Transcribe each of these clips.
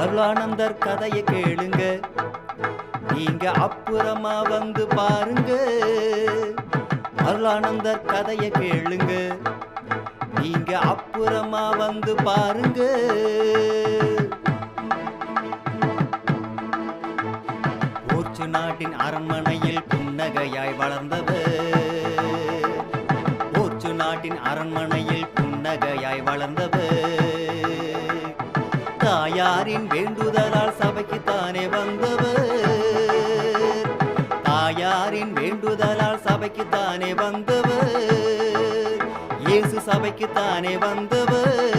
அருளானந்தர் கதையை கேளுங்க. நீங்க அப்புறமா வந்து பாருங்க. அருளானந்தர் கதையை கேளுங்க. நீங்க அப்புறமா வந்து பாருங்க. போர்ச்சு நாட்டின் அரண்மனையில் புன்னகையாய் வளர்ந்தவர். போர்ச்சு நாட்டின் அரண்மனையில் புன்னகையாய் வளர்ந்தவர். தாயாரின் வேண்டுதலால் சபைக்கு தானே வந்தவர். தாயாரின் வேண்டுதலால் சபைக்கு தானே வந்தவர். இயேசு சபைக்கு தானே வந்தவர்.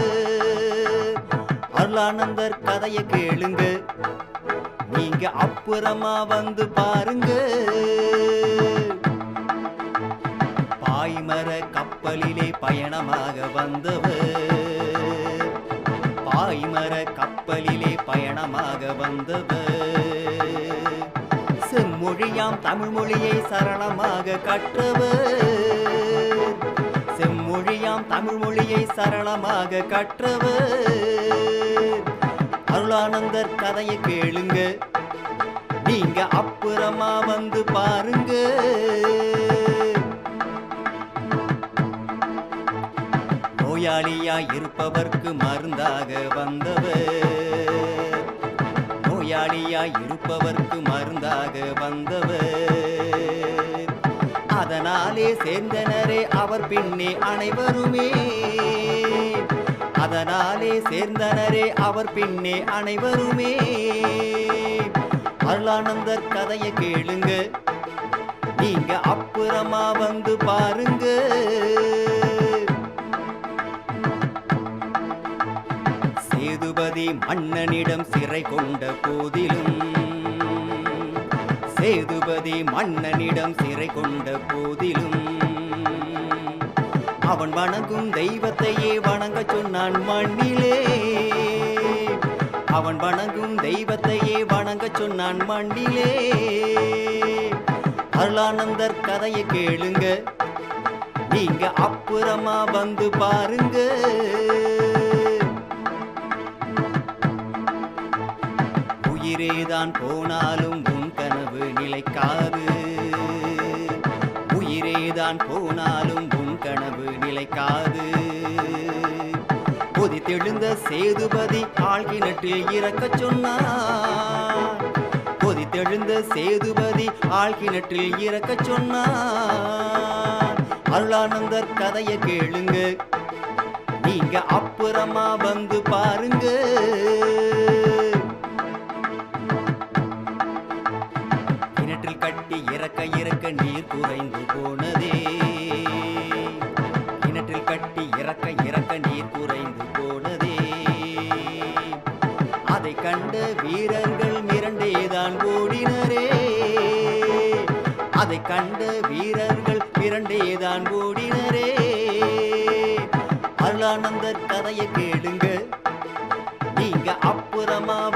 அருளானந்தர் கதையை கேளுங்க. நீங்க அப்புறமா வந்து பாருங்க. பாய்மர கப்பலிலே பயணமாக வந்தவர். பாய்மர கப்பலிலே பயணமாக வந்தவர் செம்மொழியாம் தமிழ் மொழியை சரளமாக கற்றவர் செம்மொழியாம் தமிழ் மொழியை சரளமாக கற்றவர் அருளானந்தர் கதையை கேளுங்க. நீங்க அப்புறமா வந்து பாருங்க. நோயாளியாய் இருப்பவர்க்கு மருந்தாக வந்தவர் ஞானியாய் இருப்பவர்க்கு மருந்தாக வந்தவர். அதனாலே சேர்ந்தனரே அவர் பின்னே அனைவருமே. அதனாலே சேர்ந்தனரே அவர் பின்னே அனைவருமே. அருளானந்தர் கதையை கேளுங்க. நீங்க அப்புறமா வந்து பாருங்க. மன்னனிடம் சிறை கொண்ட போதிலும். சேதுபதி மன்னனிடம் சிறை கொண்ட போதிலும். அவன் வணங்கும் தெய்வத்தையே வணங்க சொன்னான் மண்ணிலே. அவன் வணங்கும் தெய்வத்தையே வணங்க சொன்னான் மண்ணிலே. அருளானந்தர் கதையை கேளுங்க. நீங்க அப்புறமா வந்து பாருங்க. உயிரேதான் போனாலும் உன் கனவு நிலைக்காது. உயிரேதான் போனாலும் உன் கனவு நிலைக்காது. கொதித்தெழுந்த சேதுபதி ஆழ்கிணற்றில் இறக்கச் சொன்னார். கொதித்தெழுந்த சேதுபதி ஆழ்கிணற்றில் இறக்கச் சொன்னார். அருளானந்தர் கதையை கேளுங்க. நீங்க அப்புறமா வந்து பாருங்க. இறக்க இறக்க நீர் குறைந்து போனதே. கிணற்றில் கட்டி இறக்க இறக்க நீர் குறைந்து போனதே. அதை கண்ட வீரர்கள் மிரண்டேதான் ஓடினரே. அதை கண்ட வீரர்கள் மிரண்டேதான் ஓடினரே. அருளானந்தர் கதையை கேளுங்க. நீங்க அப்புறமா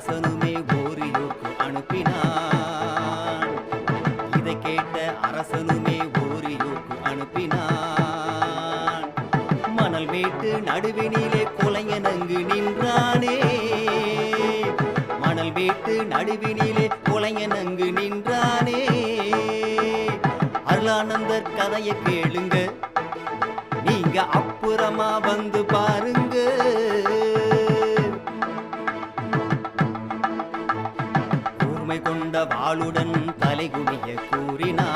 அரசனுமே ஓரியோக்கு அனுப்பினான். இதை கேட்ட அரசனுமே ஓரியோக்கு அனுப்பினான். மணல் மேட்டு நடுவினிலே குலையனங்கு நின்றானே. மணல் மேட்டு நடுவினிலே குலையனங்கு நின்றானே. அருளானந்தர் கதையை கேளுங்க. நீங்க அப்புறமா வந்து பாருங்க. வாளுடன் தலைகுனிய கூறினான்.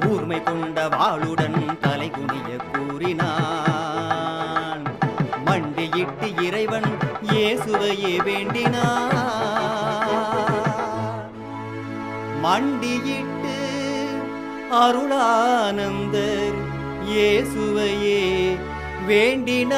கூர்மை கொண்ட வாளுடன் தலைகுனிய கூறினான். மண்டியிட்டு இறைவன் இயேசுவையே வேண்டினான். மண்டியிட்டு அருளானந்தர் இயேசுவையே வேண்டினார்